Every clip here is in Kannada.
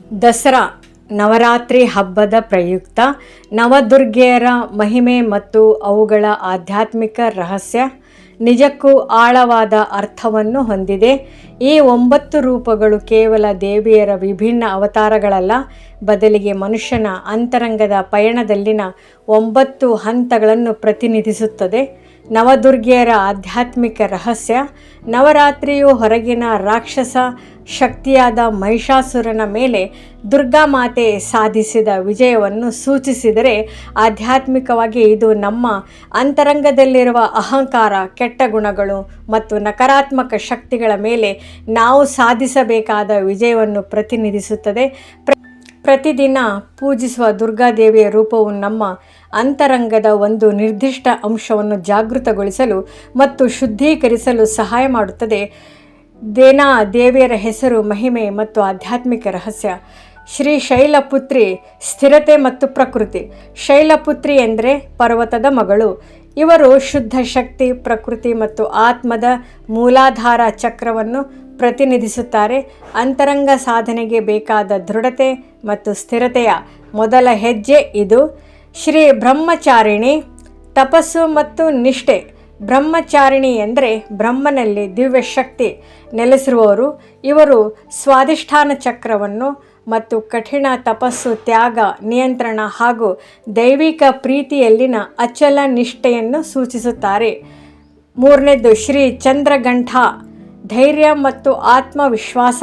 ದಸರಾ ನವರಾತ್ರಿ ಹಬ್ಬದ ಪ್ರಯುಕ್ತ ನವದುರ್ಗೆಯರ ಮಹಿಮೆ ಮತ್ತು ಅವುಗಳ ಆಧ್ಯಾತ್ಮಿಕ ರಹಸ್ಯ ನಿಜಕ್ಕೂ ಆಳವಾದ ಅರ್ಥವನ್ನು ಹೊಂದಿದೆ. ಈ ಒಂಬತ್ತು ರೂಪಗಳು ಕೇವಲ ದೇವಿಯರ ವಿಭಿನ್ನ ಅವತಾರಗಳಲ್ಲ, ಬದಲಿಗೆ ಮನುಷ್ಯನ ಅಂತರಂಗದ ಪಯಣದಲ್ಲಿನ ಒಂಬತ್ತು ಹಂತಗಳನ್ನು ಪ್ರತಿನಿಧಿಸುತ್ತದೆ. ನವದುರ್ಗೆಯರ ಆಧ್ಯಾತ್ಮಿಕ ರಹಸ್ಯ, ನವರಾತ್ರಿಯು ಹೊರಗಿನ ರಾಕ್ಷಸ ಶಕ್ತಿಯಾದ ಮಹಿಷಾಸುರನ ಮೇಲೆ ದುರ್ಗಾಮಾತೆ ಸಾಧಿಸಿದ ವಿಜಯವನ್ನು ಸೂಚಿಸಿದರೆ ಆಧ್ಯಾತ್ಮಿಕವಾಗಿ ಇದು ನಮ್ಮ ಅಂತರಂಗದಲ್ಲಿರುವ ಅಹಂಕಾರ, ಕೆಟ್ಟ ಗುಣಗಳು ಮತ್ತು ನಕಾರಾತ್ಮಕ ಶಕ್ತಿಗಳ ಮೇಲೆ ನಾವು ಸಾಧಿಸಬೇಕಾದ ವಿಜಯವನ್ನು ಪ್ರತಿನಿಧಿಸುತ್ತದೆ. ಪ್ರತಿದಿನ ಪೂಜಿಸುವ ದುರ್ಗಾದೇವಿಯ ರೂಪವು ನಮ್ಮ ಅಂತರಂಗದ ಒಂದು ನಿರ್ದಿಷ್ಟ ಅಂಶವನ್ನು ಜಾಗೃತಗೊಳಿಸಲು ಮತ್ತು ಶುದ್ಧೀಕರಿಸಲು ಸಹಾಯ ಮಾಡುತ್ತದೆ. ದೇನಾ ದೇವಿಯರ ಹೆಸರು ಮಹಿಮೆ ಮತ್ತು ಆಧ್ಯಾತ್ಮಿಕ ರಹಸ್ಯ. ಶ್ರೀ ಶೈಲಪುತ್ರಿ ಸ್ಥಿರತೆ ಮತ್ತು ಪ್ರಕೃತಿ. ಶೈಲಪುತ್ರಿ ಎಂದರೆ ಪರ್ವತದ ಮಗಳು. ಇವರು ಶುದ್ಧ ಶಕ್ತಿ, ಪ್ರಕೃತಿ ಮತ್ತು ಆತ್ಮದ ಮೂಲಾಧಾರ ಚಕ್ರವನ್ನು ಪ್ರತಿನಿಧಿಸುತ್ತಾರೆ. ಅಂತರಂಗ ಸಾಧನೆಗೆ ಬೇಕಾದ ದೃಢತೆ ಮತ್ತು ಸ್ಥಿರತೆಯ ಮೊದಲ ಹೆಜ್ಜೆ ಇದು. ಶ್ರೀ ಬ್ರಹ್ಮಚಾರಿಣಿ, ತಪಸ್ಸು ಮತ್ತು ನಿಷ್ಠೆ. ಬ್ರಹ್ಮಚಾರಿಣಿ ಎಂದರೆ ಬ್ರಹ್ಮನಲ್ಲಿ ದಿವ್ಯ ಶಕ್ತಿ ನೆಲೆಸಿರುವವರು. ಇವರು ಸ್ವಾಧಿಷ್ಠಾನ ಚಕ್ರವನ್ನು ಮತ್ತು ಕಠಿಣ ತಪಸ್ಸು, ತ್ಯಾಗ, ನಿಯಂತ್ರಣ ಹಾಗೂ ದೈವಿಕ ಪ್ರೀತಿಯಲ್ಲಿನ ಅಚಲ ನಿಷ್ಠೆಯನ್ನು ಸೂಚಿಸುತ್ತಾರೆ. ಮೂರನೇದು, ಶ್ರೀ ಚಂದ್ರಗಂಠ, ಧೈರ್ಯ ಮತ್ತು ಆತ್ಮವಿಶ್ವಾಸ.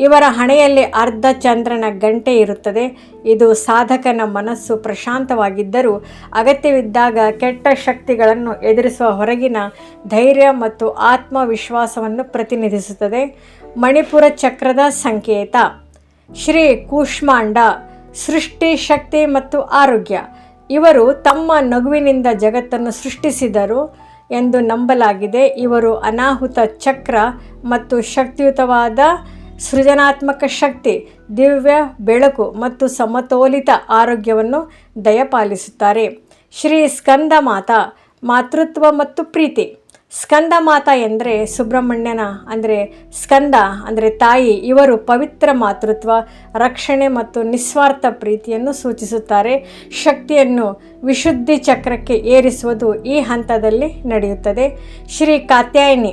ಇವರ ಹಣೆಯಲ್ಲಿ ಅರ್ಧ ಚಂದ್ರನ ಗಂಟೆ ಇರುತ್ತದೆ. ಇದು ಸಾಧಕನ ಮನಸ್ಸು ಪ್ರಶಾಂತವಾಗಿದ್ದರೂ ಅಗತ್ಯವಿದ್ದಾಗ ಕೆಟ್ಟ ಶಕ್ತಿಗಳನ್ನು ಎದುರಿಸುವ ಹೊರಗಿನ ಧೈರ್ಯ ಮತ್ತು ಆತ್ಮವಿಶ್ವಾಸವನ್ನು ಪ್ರತಿನಿಧಿಸುತ್ತದೆ. ಮಣಿಪುರ ಚಕ್ರದ ಸಂಕೇತ. ಶ್ರೀ ಕೂಷ್ಮಾಂಡ, ಸೃಷ್ಟಿ, ಶಕ್ತಿ ಮತ್ತು ಆರೋಗ್ಯ. ಇವರು ತಮ್ಮ ನಗುವಿನಿಂದ ಜಗತ್ತನ್ನು ಸೃಷ್ಟಿಸಿದರು ಎಂದು ನಂಬಲಾಗಿದೆ. ಇವರು ಅನಾಹುತ ಚಕ್ರ ಮತ್ತು ಶಕ್ತಿಯುತವಾದ ಸೃಜನಾತ್ಮಕ ಶಕ್ತಿ, ದಿವ್ಯ, ಬೆಳಕು ಮತ್ತು ಸಮತೋಲಿತ ಆರೋಗ್ಯವನ್ನು ದಯಪಾಲಿಸುತ್ತಾರೆ. ಶ್ರೀ ಸ್ಕಂದ ಮಾತಾ ಮಾತೃತ್ವ ಮತ್ತು ಪ್ರೀತಿ. ಸ್ಕಂದ ಮಾತ ಎಂದರೆ ಸುಬ್ರಹ್ಮಣ್ಯನ, ಅಂದರೆ ಸ್ಕಂದ, ಅಂದರೆ ತಾಯಿ. ಇವರು ಪವಿತ್ರ ಮಾತೃತ್ವ, ರಕ್ಷಣೆ ಮತ್ತು ನಿಸ್ವಾರ್ಥ ಪ್ರೀತಿಯನ್ನು ಸೂಚಿಸುತ್ತಾರೆ. ಶಕ್ತಿಯನ್ನು ವಿಶುದ್ಧಿ ಚಕ್ರಕ್ಕೆ ಏರಿಸುವುದು ಈ ಹಂತದಲ್ಲಿ ನಡೆಯುತ್ತದೆ. ಶ್ರೀ ಕಾತ್ಯಾಯಿನಿ,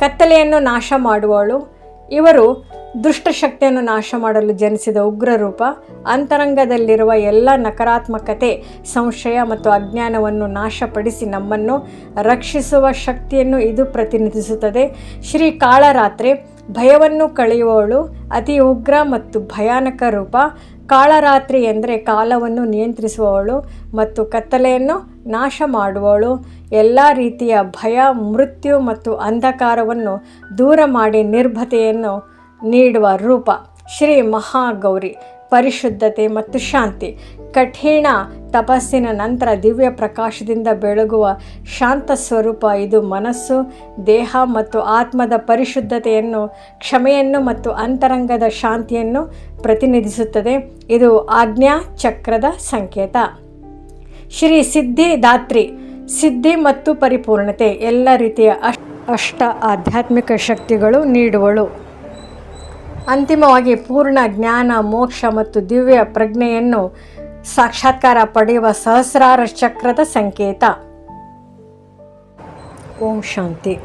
ಕತ್ತಲೆಯನ್ನು ನಾಶ ಮಾಡುವವಳು. ಇವರು ದುಷ್ಟಶಕ್ತಿಯನ್ನು ನಾಶ ಮಾಡಲು ಜನಿಸಿದ ಉಗ್ರ ರೂಪ ಅಂತರಂಗದಲ್ಲಿರುವ ಎಲ್ಲ ನಕಾರಾತ್ಮಕತೆ, ಸಂಶಯ ಮತ್ತು ಅಜ್ಞಾನವನ್ನು ನಾಶಪಡಿಸಿ ನಮ್ಮನ್ನು ರಕ್ಷಿಸುವ ಶಕ್ತಿಯನ್ನು ಇದು ಪ್ರತಿನಿಧಿಸುತ್ತದೆ. ಶ್ರೀ ಕಾಳರಾತ್ರಿ, ಭಯವನ್ನು ಕಳೆಯುವವಳು ಅತಿ ಉಗ್ರ ಮತ್ತು ಭಯಾನಕ ರೂಪ. ಕಾಳರಾತ್ರಿ ಎಂದರೆ ಕಾಲವನ್ನು ನಿಯಂತ್ರಿಸುವವಳು ಮತ್ತು ಕತ್ತಲೆಯನ್ನು ನಾಶ ಮಾಡುವವಳು. ಎಲ್ಲ ರೀತಿಯ ಭಯ, ಮೃತ್ಯು ಮತ್ತು ಅಂಧಕಾರವನ್ನು ದೂರ ಮಾಡಿ ನಿರ್ಭತೆಯನ್ನು ನೀಡುವ ರೂಪ, ಶ್ರೀ ಮಹಾಗೌರಿ, ಪರಿಶುದ್ಧತೆ ಮತ್ತು ಶಾಂತಿ. ಕಠಿಣ ತಪಸ್ಸಿನ ನಂತರ ದಿವ್ಯ ಪ್ರಕಾಶದಿಂದ ಬೆಳಗುವ ಶಾಂತ ಸ್ವರೂಪ ಇದು ಮನಸ್ಸು, ದೇಹ ಮತ್ತು ಆತ್ಮದ ಪರಿಶುದ್ಧತೆಯನ್ನು, ಕ್ಷಮೆಯನ್ನು ಮತ್ತು ಅಂತರಂಗದ ಶಾಂತಿಯನ್ನು ಪ್ರತಿನಿಧಿಸುತ್ತದೆ. ಇದು ಆಜ್ಞಾ ಚಕ್ರದ ಸಂಕೇತ. ಶ್ರೀ ಸಿದ್ಧಿದಾತ್ರಿ ಸಿದ್ಧಿ ಮತ್ತು ಪರಿಪೂರ್ಣತೆ, ಎಲ್ಲ ರೀತಿಯ ಅಷ್, ಅಷ್ಟ ಆಧ್ಯಾತ್ಮಿಕ ಶಕ್ತಿಗಳು ನೀಡುವಳು. ಅಂತಿಮವಾಗಿ ಪೂರ್ಣ ಜ್ಞಾನ ಮೋಕ್ಷ ಮತ್ತು ದಿವ್ಯ ಪ್ರಜ್ಞೆಯನ್ನು ಸಾಕ್ಷಾತ್ಕಾರ ಪಡೆಯುವ ಸಹಸ್ರಾರ ಚಕ್ರದ ಸಂಕೇತ. ಓಂ ಶಾಂತಿ.